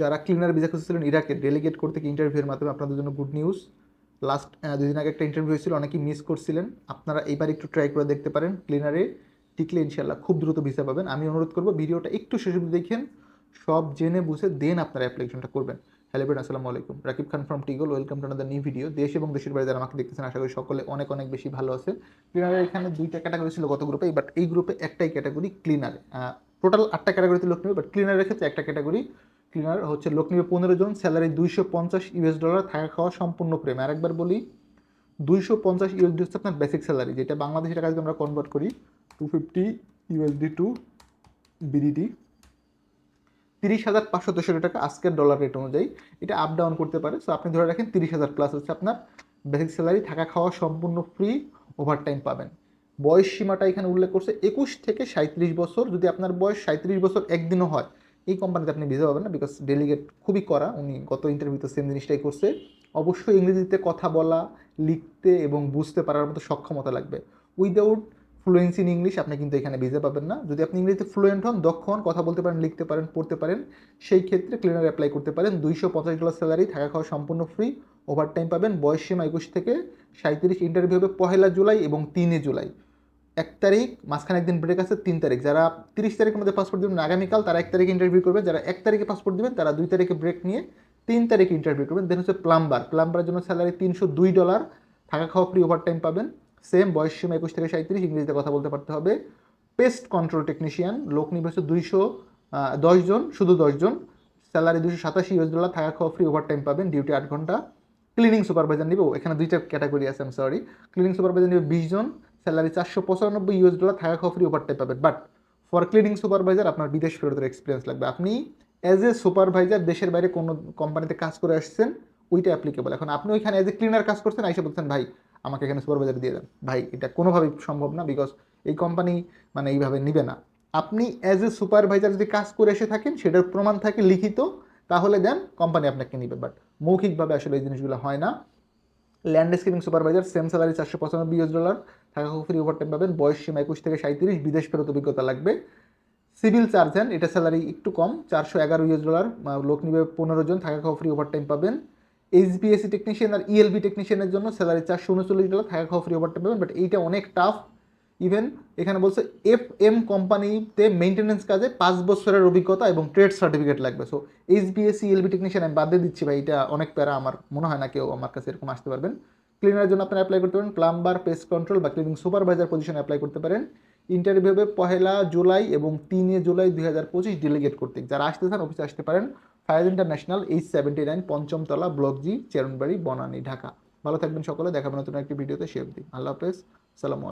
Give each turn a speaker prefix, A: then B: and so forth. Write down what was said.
A: যারা cleaner visa খুঁজছিলেন ইরাকে delegate করতে ইন্টারভিউয়ের মাধ্যমে আপনাদের জন্য গুড নিউজ লাস্ট দুদিন আগে একটা ইন্টারভিউ হয়েছিল, অনেকেই মিস করছিলেন। আপনারা এইবার একটু ট্রাই করে দেখতে পারেন ক্লিনারে টিকলে ইনশাল্লাহ খুব দ্রুত ভিসা পাবেন। আমি অনুরোধ করব, ভিডিওটা একটু শেষ অবধি দেখেন, সব জেনে বুঝে দেন আপনারা অ্যাপ্লিকেশনটা করবেন। হ্যালো ফ্রেন্ড আসসালামু আলাইকুম। Rakib Khan from টিগল welcome to another new video দেশ এবং দেশের বাইরে যারা আমাকে দেখতেছেন, আশা করি সকলে অনেক অনেক বেশি ভালো আছে ক্লিনারের এখানে দুইটা ক্যাটাগরি ছিল গত গ্রুপে বাট এই গ্রুপে একটাই ক্যাটাগরি ক্লিনার টোটাল আটটা ক্যাটাগরিতে লোক নেবে বাট ক্লিনারের ক্ষেত্রে একটা ক্যাটাগরি ক্লিনার হচ্ছে লোক নেবে পনেরো জন, স্যালারি দুইশো পঞ্চাশ ইউএস ডলার, থাকা খাওয়া সম্পূর্ণ প্রেম। আর একবার বলি, দুইশো পঞ্চাশ ইউএসডি হচ্ছে আপনার বেসিক স্যালারি যেটা বাংলাদেশের টাকা আমরা কনভার্ট করি two fifty USD to BDT তিরিশ হাজার পাঁচশো তেষট্টি টাকা আজকের ডলার রেট অনুযায়ী। এটা আপ ডাউন করতে পারে সো আপনি ধরে রাখেন তিরিশ হাজার প্লাস হচ্ছে আপনার বেসিক স্যালারি থাকা খাওয়া সম্পূর্ণ ফ্রি ওভার টাইম পাবেন। বয়স সীমাটা এখানে উল্লেখ করছে একুশ থেকে সাঁত্রিশ বছর। যদি আপনার বয়স সাঁত্রিশ বছর একদিনও হয় এই কোম্পানিতে আপনি ভিসা পাবেন না বিকজ ডেলিগেট খুবই করা উনি গত ইন্টারভিউতে সেম জিনিসটাই করছে। অবশ্যই ইংরেজিতে কথা বলা, লিখতে এবং বুঝতে পারার মতো সক্ষমতা লাগবে। উইদাউট ফ্লুয়েন্সি ইন ইংলিশ আপনি কিন্তু এখানে ভিসা পাবেন না। যদি আপনি ইংরেজিতে ফ্লুয়েন্ট হন, দক্ষ হন, কথা বলতে পারেন, লিখতে পারেন, পড়তে পারেন, সেই ক্ষেত্রে ক্লিনার অ্যাপ্লাই করতে পারেন। দুইশো পঞ্চাশ ডলার স্যালারি থাকা খাওয়া সম্পূর্ণ ফ্রি ওভার টাইম পাবেন। বয়স সীমা একুশ থেকে সাঁত্রিশ ইন্টারভিউ হবে পহেলা জুলাই এবং তিনে জুলাই। এক তারিখ, মাঝখানে একদিন ব্রেক আছে, তিন তারিখ। যারা তিরিশ তারিখের মধ্যে পাসপোর্ট দেবেন, আগামীকাল তারা এক তারিখে ইন্টারভিউ করবে। যারা এক তারিখে পাসপোর্ট দেবেন, তারা দুই তারিখে ব্রেক নিয়ে তিন তারিখে ইন্টারভিউ করবেন। দেন হচ্ছে প্লাম্বার প্লাম্বারের জন্য স্যালারি তিনশো দুই ডলার থাকা খাওয়া ফ্রি ওভার টাইম পাবেন। সেম বয়স সীমা একুশ থেকে সাঁত্রিশ ইংরেজিতে কথা বলতে পারতে হবে। পেস্ট কন্ট্রোল টেকনিশিয়ান লোক নিবে হচ্ছে দুইশো দশজন শুধু দশজন স্যালারি দুশো সাতাশি ইউএস ডলার থাকা খাওয়া ফ্রি ওভার টাইম পাবেন ডিউটি আট ঘণ্টা। ক্লিনিং সুপারভাইজার নিবে। এখানে দুইটা ক্যাটাগরি আছে আমি সরি ক্লিনিং সুপারভাইজার নিবে বিশ জন। স্যালারি চারশো পঁচানব্বই ইউএস ডলার থাকা খাওয়া ফ্রি ওভার পাবেন। বাট ফর ক্লিনিং সুপারভাইজার আপনার বিদেশ ফেরতের এক্সপিরিয়েন্স লাগবে। আপনি অ্যাজ এ সুপারভাইজার দেশের বাইরে কোনো কোম্পানিতে কাজ করে আসছেন, ওইটা অ্যাপ্লিকেবল এখন আপনি ওইখানে অ্যাজ এ ক্লিনার কাজ করছেন, আইসা বলছেন ভাই, আমাকে এখানে সুপারভাইজার দিয়ে দেন। ভাই, এটা কোনোভাবেই সম্ভব না বিকজ এই কোম্পানি মানে এইভাবে নিবে না। আপনি অ্যাজ এ সুপারভাইজার যদি কাজ করে এসে থাকেন, সেটার প্রমাণ থাকে লিখিত, তাহলে দেন কোম্পানি আপনাকে নিবে। বাট মৌখিকভাবে আসলে এই জিনিসগুলো হয় না। ল্যান্ডস্কেপিং সুপারভাইজার সেম স্যালারি চারশো পঁচানব্বই ইউএস ডলার থাকা ফ্রি ওভারটাইম পাবেন। বয়স সীমা একুশ থেকে সাঁত্রিশ বিদেশ ফেরত অভিজ্ঞতা লাগবে। সিভিল সার্জন, এটা স্যালারি একটু কম, চারশো এগারো ইউএস ডলার লোক নিবে পনেরো জন, থাকা খাওয়া ফ্রি ওভার টাইম পাবেন। এইচবিএসসি টেকনিশিয়ান আর ইএলবি টেকনিশিয়ানের জন্য স্যালারি চারশো উনচল্লিশ ডলার থাকা খাওয়া ফ্রি ওভারটাইম পাবেন। বাট এইটা অনেক টাফ ইভেন এখানে বলছে এফ এম কোম্পানিতে মেনটেন্যান্স কাজে পাঁচ বছরের অভিজ্ঞতা এবং ট্রেড সার্টিফিকেট লাগবে। সো এইচবিএসসি ইএলবি টেকনিশিয়ান আমি বাদ দিয়ে দিচ্ছি ভাই, এটা অনেক প্যারা আমার, মনে হয় না কেউ আমার কাছে এরকম আসতে পারবেন। ক্লিনারের জন্য আপনারা অ্যাপ্লাই করতে পারেন। প্লাম্বার পেস্ট কন্ট্রোল বা ক্লিনিং সুপারভাইজার পজিশনে অ্যাপ্লাই করতে পারেন। ইন্টারভিউ হবে পহেলা জুলাই এবং তিনে জুলাই দুই হাজার পঁচিশ ডেলিগেট করতে যারা আসতে চান অফিসে আসতে পারেন। Fire international H seventy nine পঞ্চমতলা block G চেরনবাড়ি, Banani, Dhaka. ভালো থাকবেন সকলে। দেখাবেন নতুন একটি ভিডিওতে। শেয়ার দিন আল্লাহ হাফেজ। সালাম